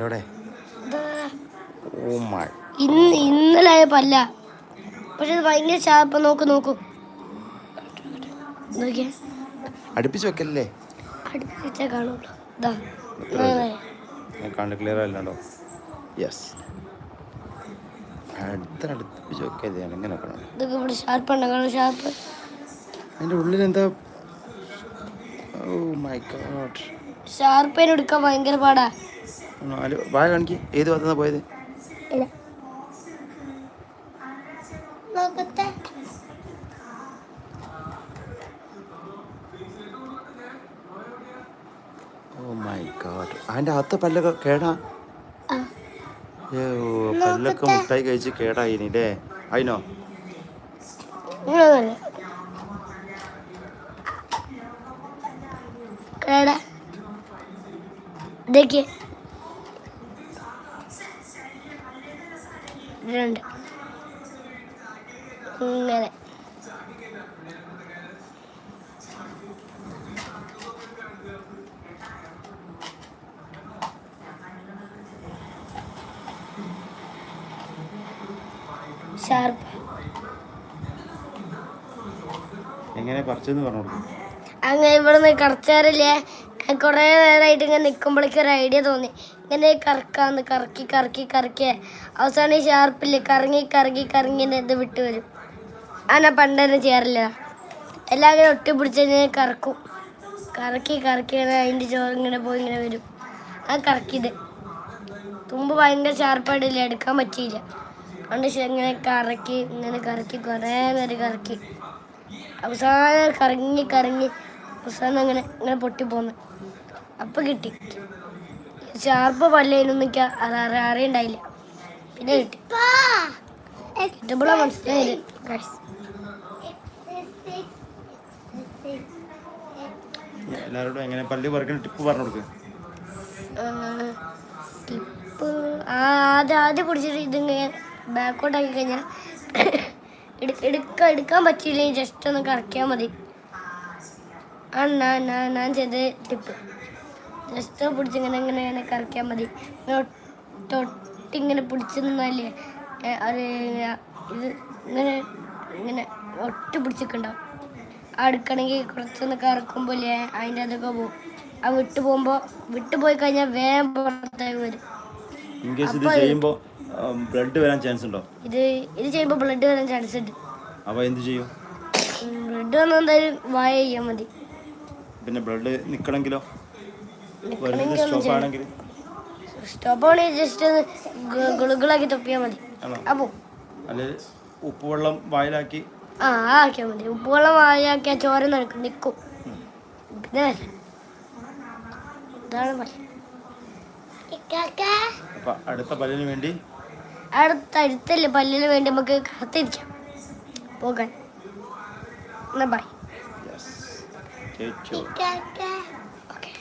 എവിടെ? Oh my ഇന്ന് ഇന്നലെ പല്ല. പക്ഷെ ഇത് ഭയങ്കര ചാപ്പ നോക്ക് നോക്കൂ. അടുപ്പിച്ച് വെക്കല്ലേ? അടുപ്പിച്ചേ കാണുള്ളൂ. ക്ലിയർ അല്ലാണ്ടോ യെസ് എങ്ങനെ വെക്കണം? ഇതൊക്കെ ഇവിടെ ഷാർപ്പ് ഉണ്ടോ ഷാർപ്പ്? അതിന്റെ ഉള്ളിൽ എന്താ ഓ മൈ ഗോഡ് ഷാർപ്പേനെ എടുക്കാൻ ഭയങ്കര പാടാ. നാല് വായ കാണിക്ക്. ഏത് ഭാഗത്തുനിന്നാ പോയത്? Oh my God. അതിന്റെ അകത്തെ പല്ലൊക്കെ കേടാ. പല്ലൊക്കെ മുട്ടായി കഴിച്ച് കേടായിനി അല്ലേ അതിനോ കേടാ. ഇതൊക്കെ. രണ്ട്. ഇങ്ങനെ. ഷാർപ്പ്. എങ്ങനെ പറിച്ചെന്ന് പറഞ്ഞു അങ്ങനെ ഇവിടുന്ന് കറച്ചാറില്ലേ കുറേ നേരമായിട്ട് ഇങ്ങനെ നിൽക്കുമ്പോഴേക്കും ഒരു ഐഡിയ തോന്നി. ഇങ്ങനെ കറക്കാന്ന് കറക്കി കറക്കി കറക്കി. അവസാനം ഈ ഷാർപ്പില്ലേ കറങ്ങി കറങ്ങി കറങ്ങി ഇത് വിട്ട് വരും. അങ്ങനെ പണ്ടൊന്നും ചെയ്യാറില്ല. എല്ലാം ഇങ്ങനെ ഒട്ടി പിടിച്ച് ഇങ്ങനെ കറക്കും. കറക്കി കറക്കി ഇങ്ങനെ അതിന്റെ ചോറ് ഇങ്ങനെ പോയി ഇങ്ങനെ വരും. ആ കറക്കിയത് തുമ്പ് ഭയങ്കര ഷാർപ്പായിട്ടില്ല എടുക്കാൻ പറ്റിയില്ല. അതുകൊണ്ട് ഇങ്ങനെ കറക്കി ഇങ്ങനെ കറക്കി കുറേ നേരം കറക്കി. അവസാനം കറങ്ങി കറങ്ങി അവസാനം അങ്ങനെ ഇങ്ങനെ പൊട്ടിപ്പോന്ന് അപ്പൊ കിട്ടി. ചാർപ്പ് പല്ലേനൊന്നും എനിക്ക് അറിയണ്ടായില്ല. പിന്നെ കിട്ടി. കിട്ടുമ്പോഴാണ് മനസ്സിലായത്. എല്ലാവരോടും എങ്ങനെ പല്ല് പറിക്കുന്ന ടിപ്പ് പറഞ്ഞു കൊടുക്കുക ടിപ്പ് ആദ്യം ആദ്യം പിടിച്ചിട്ട് ഇതിങ്ങനെ ബാക്കോട്ട് ആക്കി കഴിഞ്ഞാൽ എടുക്കാൻ എടുക്കാൻ പറ്റിയില്ലെങ്കിൽ ജസ്റ്റ് ഒന്ന് കറക്കിയാൽ മതി. ആ ഞാൻ ഞാൻ ചെയ്ത ടിപ്പ്. ജസ്റ്റ് പിടിച്ചിങ്ങനെ ഇങ്ങനെ ഇങ്ങനെ മതി. തൊട്ടിങ്ങനെ പിടിച്ച് നിന്നാലേ അത് ഇത് ഇങ്ങനെ ഇങ്ങനെ ഒട്ടി പിടിച്ചിട്ടുണ്ടാവും. ആ എടുക്കണമെങ്കിൽ കുറച്ചൊന്ന് കറക്കുമ്പോൾ ഇല്ലേ അതിന്റെ അതൊക്കെ പോകും ആ വിട്ടു പോകുമ്പോൾ വിട്ടു പോയി കഴിഞ്ഞാൽ വേഗം പുറത്തേക്ക് വരും. ഇത് ചെയ്യുമ്പോൾ ബ്ലഡ് വരാൻ ചാൻസ് ഉണ്ടോ? ഇത് ഇത് ചെയ്യുമ്പോൾ ബ്ലഡ് വരാൻ ചാൻസ് ഉണ്ട്. അപ്പോൾ എന്ത് ചെയ്യും? ബ്ലഡ് വന്നാൽ എന്തായാലും വായ ചെയ്യാൻ മതി. പിന്നെ ബ്ലഡ് നിൽക്കണമെങ്കിലോ വരുന്നത് സ്റ്റോപ്പ് ആണെങ്കിൽ. സ്റ്റോപ്പ് ആണെങ്കിൽ ജസ്റ്റ് ഒന്ന് ഗു- ഗുളുഗുളാക്കി തൊപ്പിയാൽ മതി. ആണോ? അപ്പോൾ അല്ലെ ഉപ്പുവെള്ളം വായിലാക്കി. ആ ആ ആക്കിയാൽ മതി. ഉപ്പുവെള്ളം വായിലാക്കിയാ ചോര നടക്കും നിൽക്കും. ഇതാണ് അടുത്ത പല്ലിന് വേണ്ടി. അടുത്ത അടുത്തല്ലേ പല്ലിന് വേണ്ടി നമുക്ക് കാത്തിരിക്കാം. പോകാൻ. എന്നാ ബൈ Okay,